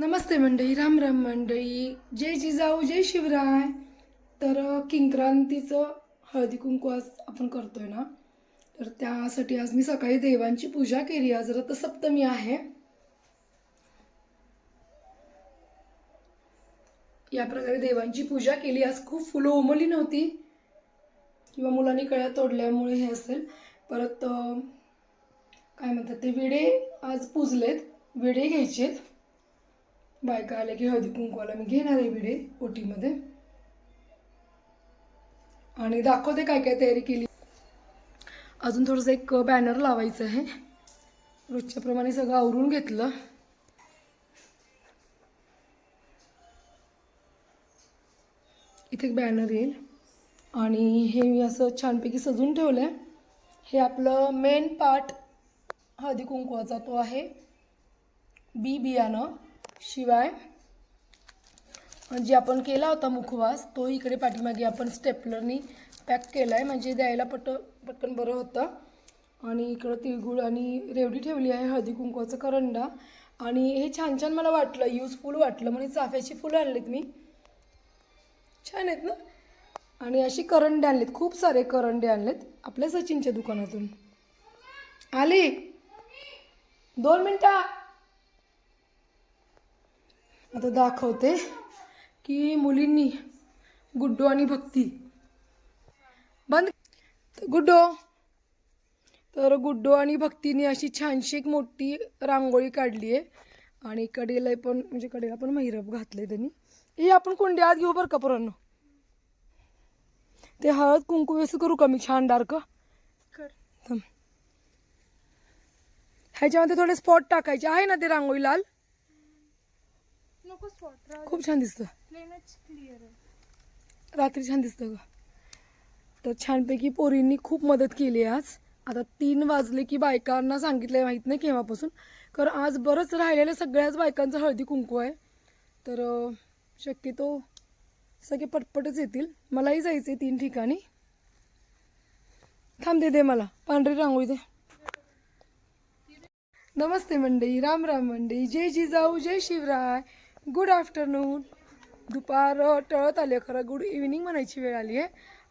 नमस्ते मंडळी राम राम मंडळी. जय जिजाऊ जय शिवराय. तर किंक्रांतीचं हळदी कुंकू आज आपण करतोय ना? तर त्यासाठी आज मी सकाळी देवांची पूजा केली. आज रथसप्तमी आहे. या प्रकारे देवांची पूजा केली. आज खूप फुलं उमली नव्हती. किंवा मुलांनी कळ्या तोडल्यामुळे हे असेल. परत काय म्हणतात ते विडे आज पुजलेत. विडे घ्यायचेत. बायका आल्या की हळदी कुंकवाला मी घेणार आहे विडे ओटीमध्ये. आणि दाखवते काय काय तयारी केली. अजून थोडंसं एक बॅनर लावायचं आहे. रोजच्याप्रमाणे सगळं आवरून घेतलं. इथे एक बॅनर येईल. आणि हे मी असं छानपैकी सजून ठेवलं आहे हे आपलं मेन पार्ट हळदी कुंकवाचा तो आहे. बी बियाणं. शिवाय जे आपण केला होता मुखवास तो इकडे पाठीमागे आपण स्टेपलरनी पॅक केला आहे म्हणजे द्यायला पट पटकन बरं होतं. आणि इकडं तिळगुळ आणि रेवडी ठेवली आहे हळदी कुंकवाचा करंडा. आणि हे छान छान मला वाटलं युजफुल वाटलं. म्हणजे चाफ्याची फुलं आणलीत मी. छान आहेत ना? आणि अशी करंडे आणलेत खूप सारे करंडे आणलेत आपल्या सचिनच्या दुकानातून. आली? दोन मिनटं. आता दाखवते की मुलींनी गुड्डो आणि भक्ती. बंद. गुड्डो. तर गुड्डो आणि भक्तीने अशी छानशी एक मोठी रांगोळी काढली आहे. आणि कडेला पण म्हणजे कडेला पण महिरप घातले त्यांनी. हे आपण कोंडे आत घेऊ बरं का पोरांनो? ते हळद कुंकू वेसू करू का मी छान डार्क. ह्याच्यामध्ये थोडे स्पॉट टाकायचे. आहे ना ते रांगोळी लाल? नको स्पॉट राहू खूप छान दिसतं. प्लेनच क्लिअर आहे. रात्री छान दिसतं ग. तर छानपैकी पोरींनी खूप मदत केली आज. आता तीन वाजले की बायकांना सांगितलंय माहीत नाही केव्हापासून. कारण आज बरंच राहिलेल्या सगळ्याच बायकांचं हळदी कुंकू आहे. तर शक्यतो सगळे पटपटच येतील. मलाही जायचं आहे तीन ठिकाणी. थांब दे दे मला. पांढरी रांगोळी दे. नमस्ते मंडळी. राम राम मंडळी. जय जिजाऊ जय शिवराय. गुड आफ्टरनून दुपार टळत आले आहे. खरं गुड इव्हिनिंग म्हणायची वेळ आली आहे.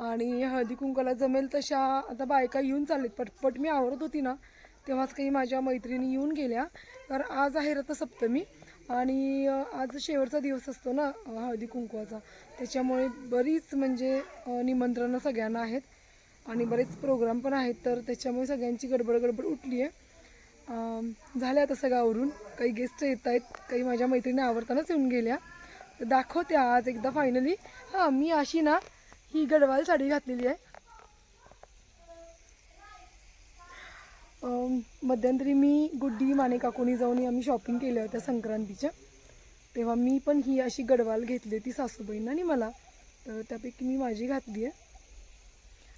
आणि हळदी कुंकाला जमेल तशा आता बायका येऊन चाललेत. पटपट मी आवरत होती ना तेव्हाच काही माझ्या मैत्रिणी येऊन गेल्या. तर आज आहे रथसप्तमी आणि आज शेवटचा दिवस असतो ना हळदी कुंकवाचा. त्याच्यामुळे बरीच म्हणजे निमंत्रणं सगळ्यांना आहेत. आणि बरेच प्रोग्राम पण आहेत. तर त्याच्यामुळे सगळ्यांची गडबड गडबड उठली आहे. झाल्या आता सगळं काही गेस्ट येत आहेत काही माझ्या मैत्रिणी आवडतानाच येऊन गेल्या. तर दाखवते आज एकदा फायनली हां मी अशी ना ही गडवाल साडी घातलेली आहे. मध्यंतरी मी गुड्डी मानेकाकुनी जाऊन आम्ही शॉपिंग केल्या होत्या संक्रांतीच्या. तेव्हा मी पण ही अशी गडवाल घेतली होती सासूबाईंना आणि मला. तर त्यापैकी मी माझी घातली आहे.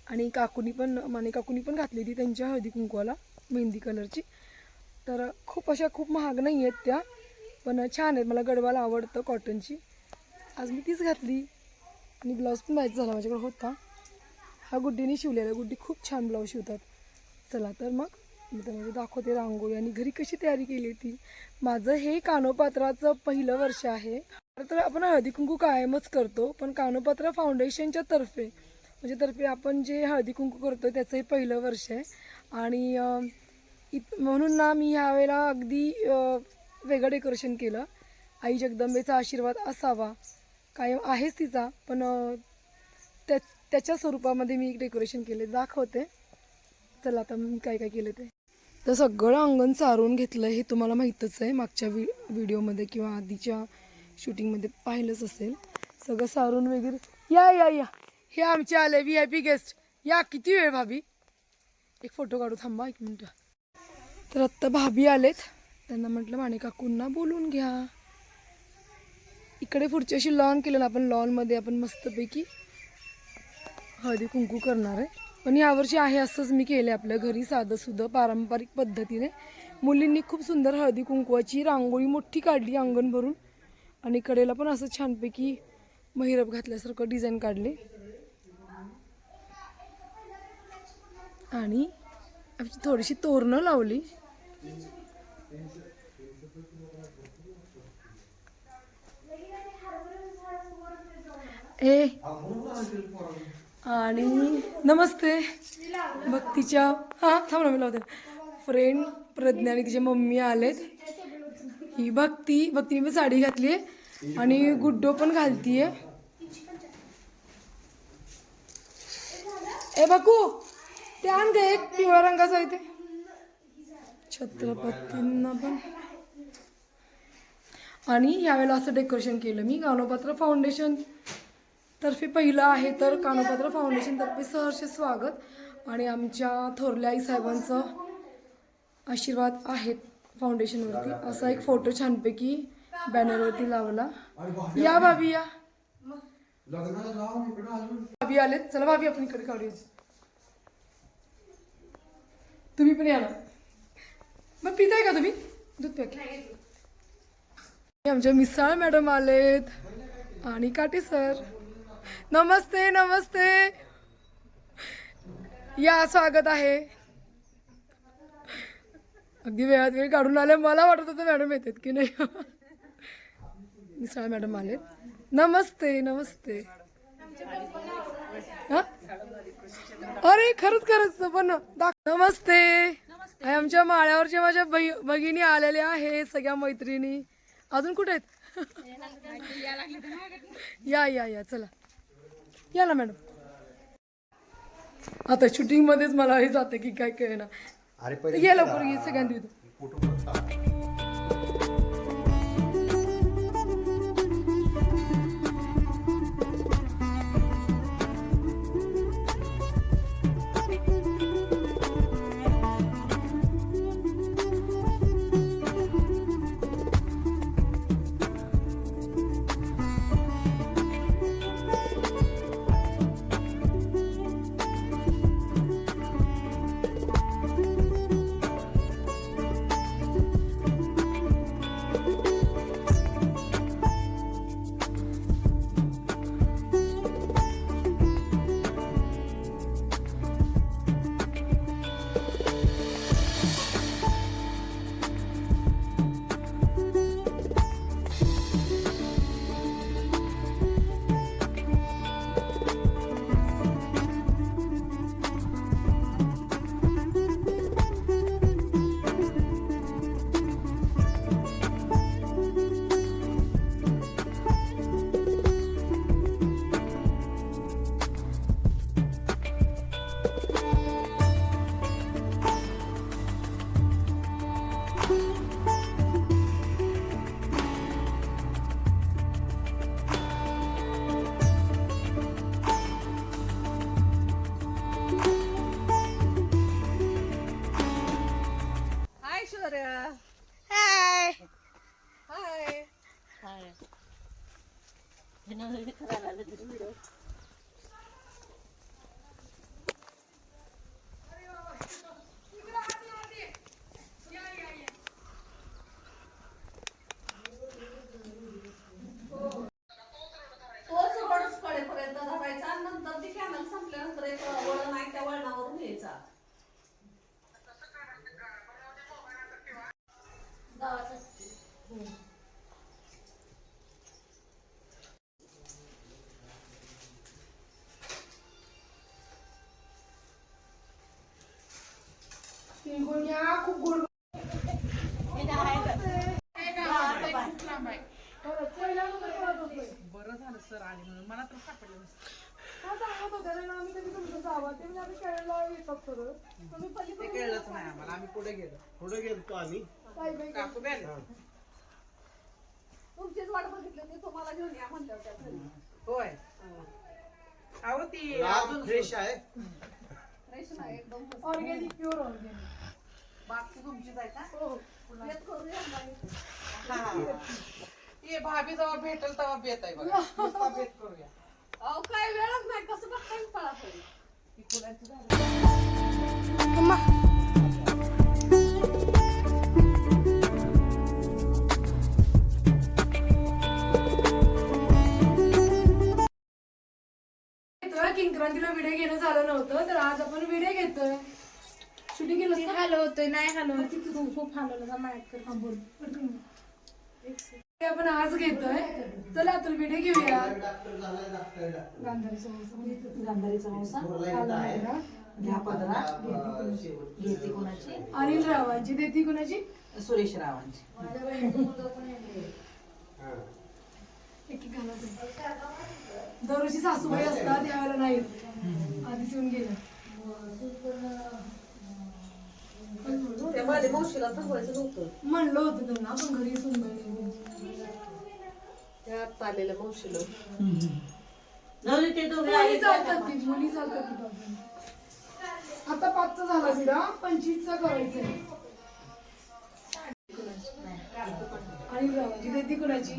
आणि काकुनी पण माने काकुनी पण घातली होती त्यांच्या हळदी कुंकवाला मेहंदी कलरची तर खूप अशा खूप महाग नाही आहेत त्या पण छान आहेत. मला गडवाला आवडतं कॉटनची आज मी तीच घातली. आणि ब्लाऊज पण मॅच झाला माझ्याकडे होता. हा गुड्डीने शिवलेला. गुड्डी खूप छान ब्लाऊज शिवतात. चला तर मग मी तर म्हणजे दाखवते रांगोळी. आणि घरी कशी तयारी केली ती? माझं हे कानोपात्राचं पहिलं वर्ष आहे. तर आपण हळदी कुंकू कायमच करतो पण कानोपात्र फाउंडेशनच्या तर्फे म्हणजे तर्फे आपण जे हळदी कुंकू करतो त्याचं हे पहिलं वर्ष आहे. आणि इत म्हणून ना मी ह्यावेळेला अगदी वेगळं डेकोरेशन केलं. आई जगदंबेचा आशीर्वाद असावा. कायम आहेच तिचा पण त्या त्याच्या स्वरूपामध्ये मी डेकोरेशन केले. दाखवते. चला आता मी काय काय केलं ते. तर सगळं अंगण सारून घेतलं हे तुम्हाला माहीतच आहे. मागच्या वि व्हिडिओमध्ये किंवा आधीच्या शूटिंगमध्ये पाहिलंच असेल. सगळं सारून वगैरे. या या या. हे आमचे आले व्ही आय पी गेस्ट या किती वेळ भाभी? एक फोटो काढू थांबा एक मिनटं. तर आत्ता भाभी आलेत. त्यांना म्हटलं माने काकूंना बोलून घ्या. इकडे पुढची अशी लॉन केलं ना आपण लॉनमध्ये आपण मस्तपैकी हळदी कुंकू करणार आहे. पण यावर्षी आहे असंच मी केलं आपल्या घरी साधं सुधं पारंपरिक पद्धतीने. मुलींनी खूप सुंदर हळदी कुंकवाची रांगोळी मोठी काढली अंगण भरून. आणि कडेला पण असं छानपैकी महिरप घातल्यासारखं डिझाईन काढले. आणि आमची थोडीशी तोरणं लावली. ए आणि नमस्ते. भक्तीच्या हा थांब ना मी लावते. फ्रेंड प्रज्ञा आणि तिच्या मम्मी आलेत. ही भक्ती भक्तीने पण साडी घातली आहे आणि गुड्डो पण घालतीये. ए बाकू ते आण एक पिवळ्या रंगाचा आहे ते छत्रपतींना पण. आणि यावेळेला असं डेकोरेशन केलं. मी कानोपात्र फाउंडेशन तर्फे पहिलं आहे तर कानोपात्र फाउंडेशन तर्फे सहर्ष स्वागत. आणि आमच्या थोरल्या आई साहेबांचं आशीर्वाद आहेत फाउंडेशनवरती असा एक फोटो छानपैकी बॅनरवरती लावला. या भाभी या. भाभी आलेत. चला भाभी आपण इकडे काढूया. तुम्ही पण या ना. मग पिताय का तुम्ही? दूध की. आमच्या मिसाळ मॅडम आलेत. आणि काटे सर. नमस्ते नमस्ते. या स्वागत आहे. अगदी वेळात वेळ काढून आले मला वाटत होतं मॅडम येतात की नाही. मिसाळ मॅडम आलेत. नमस्ते नमस्ते. हा? अरे खरंच खरंच पण दाख- नमस्ते. आणि आमच्या माळ्यावरच्या माझ्या बही भगिनी आलेल्या आहेत सगळ्या मैत्रिणी. अजून कुठे आहेत? या या या चला. या ना मॅडम. आता शूटिंग मध्येच मला हे जाते की काय काय ना अरे ये लवकर ये सगळ्यांनी म्हणून मला तर सापडलं हा, सांगत होत्या ना, आम्ही कधी तुमचं जावं ते म्हणजे कळलंच नाही आम्हाला. आम्ही पुढे गेलो. पुढे गेलतो आम्ही. काकू गेलो तुमचीच वाट बघितली मी तुम्हाला घेऊन या म्हणलं होत्या घरी. होय. अहो ती अजून फ्रेश आहे. फ्रेश नाही एकदम मस्त. ऑर्गॅनिक प्युअर ऑर्गॅनिक बाकी तुमचीच आहे का? हो. येत करूया बाई. हा. ये भाभी जेव्हा भेटेल तेव्हा बेत आहे बघा. नुसता बेत करूया. अहो काय वेळच नाही कसं बघताय पळा पळी ती फुलांची किंक्रांतीला व्हिडिओ घेणं झालं नव्हतं तर आज आपण व्हिडिओ घेतोय. शूटिंग केलं? हलवतोय नाही हलवत. खूप हलवलं का माहीत कर हा, बोल. आपण आज घेतोय. चला तर व्हिडिओ घेऊया. घ्या पदरा. शेवट घेते कोणाची? अनिल रावांची. देती कुणाची? सुरेश रावांची. हा. दरवर्षी सासूबाई असतात यावेळेला नाही आधीच येऊन गेलं म्हणलं होतं त्यांना पण घरी सुनबाई आलेल्या मावशीला. जाऊ दे ते दोघे मुली चालतात ती मुली चालतात ती बाजूला. आता पाचचा झाला विडा पंचवीसचा करायचा आणि रावाची देती कुणाची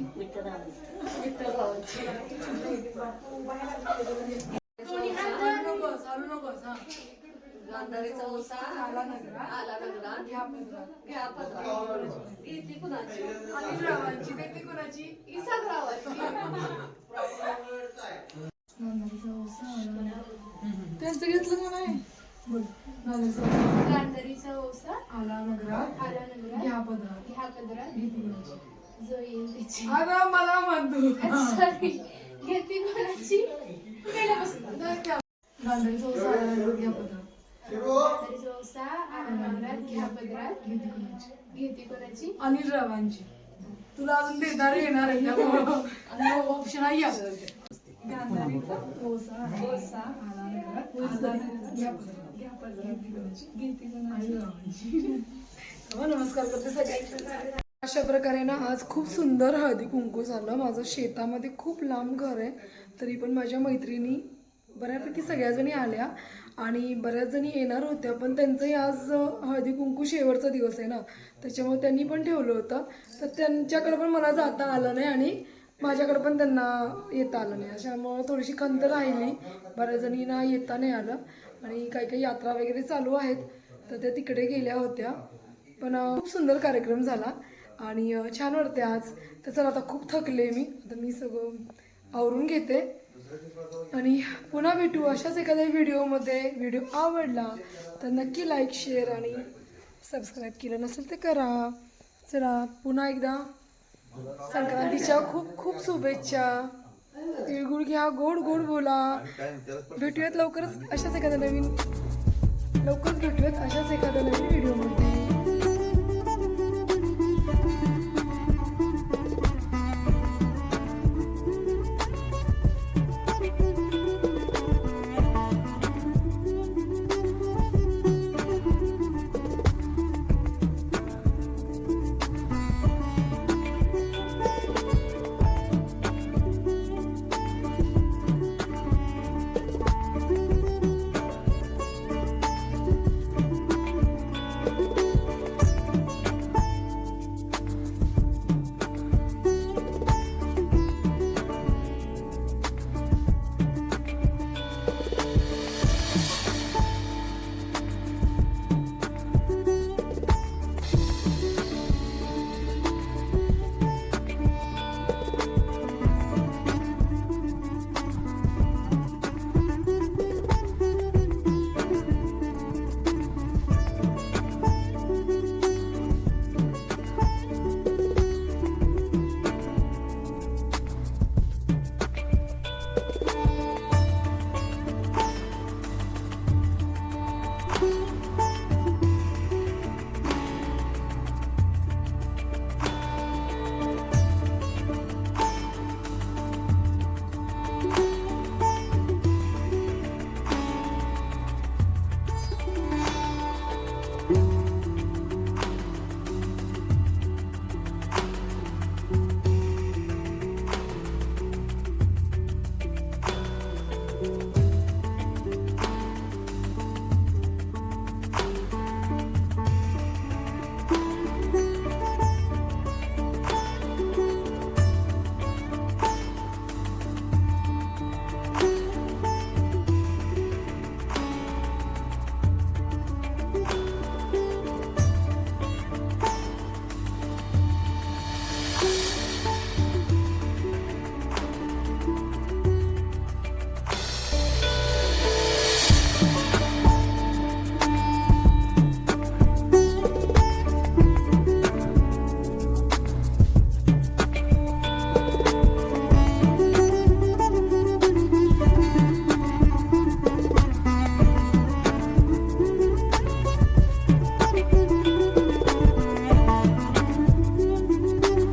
नकोस हालू नकोस हा. गांधारीचा ओसा आला नगरा आला नगरा घ्या पदरा घ्या पदरा घेते कुणाची? आणि रावांची देती कुणाची? इसाक रावाची त्यांचं घेतलं का नाही. गांधारीचा ओसा. आला नगरा आला नगरा घ्या पदरा ह्या पदरात घेती कुणाची? जो येईल त्याची. अगं मला म्हणतो सॉरी घेते कोणाची? पहिल्यापासून. गांधारीचा ओसा आला नगरा घ्या पदरा गांधारीचा ओसा आला नगरात ह्या पदरात घेती कुणाची घेते कोणाची? अनिल रावांची. तुला अजून देणार येणार आहे ऑप्शन घ्या घ्या घेती कुणाची? हो, नमस्कार करते अशा प्रकारे ना आज खूप सुंदर हळदी कुंकू झालं. माझं शेतामध्ये खूप लांब घर आहे. तरी पण माझ्या मैत्रिणी बऱ्यापैकी सगळ्याजणी आल्या आणि बऱ्याच जणी येणार होत्या पण त्यांचंही आज हळदी कुंकू शेवटचा दिवस आहे ना. त्याच्यामुळे त्यांनी पण ठेवलं होतं. तर त्यांच्याकडे पण मला जाता आलं नाही आणि माझ्याकडे पण त्यांना येता आलं नाही. अशामुळं थोडीशी खंत राहिली. बऱ्याच जणींना येता नाही आलं. आणि काही काही यात्रा वगैरे चालू आहेत. तर त्या तिकडे गेल्या होत्या. पण खूप सुंदर कार्यक्रम झाला आणि छान वाटते आज. तर चला आता खूप थकले मी. आता मी सगळं आवरून घेते. आणि पुन्हा भेटू अशाच एखाद्या व्हिडिओमध्ये. व्हिडिओ आवडला तर नक्की लाईक शेअर आणि सबस्क्राईब केलं नसेल तर करा. चला पुन्हा एकदा संक्रांतीच्या खूप खूप शुभेच्छा. तिळगुळ घ्या गोड गोड बोला. भेटूयात लवकरच अशाच एखाद्या नवीन लवकरच भेटूयात अशाच एखाद्या नवीन व्हिडिओमध्ये.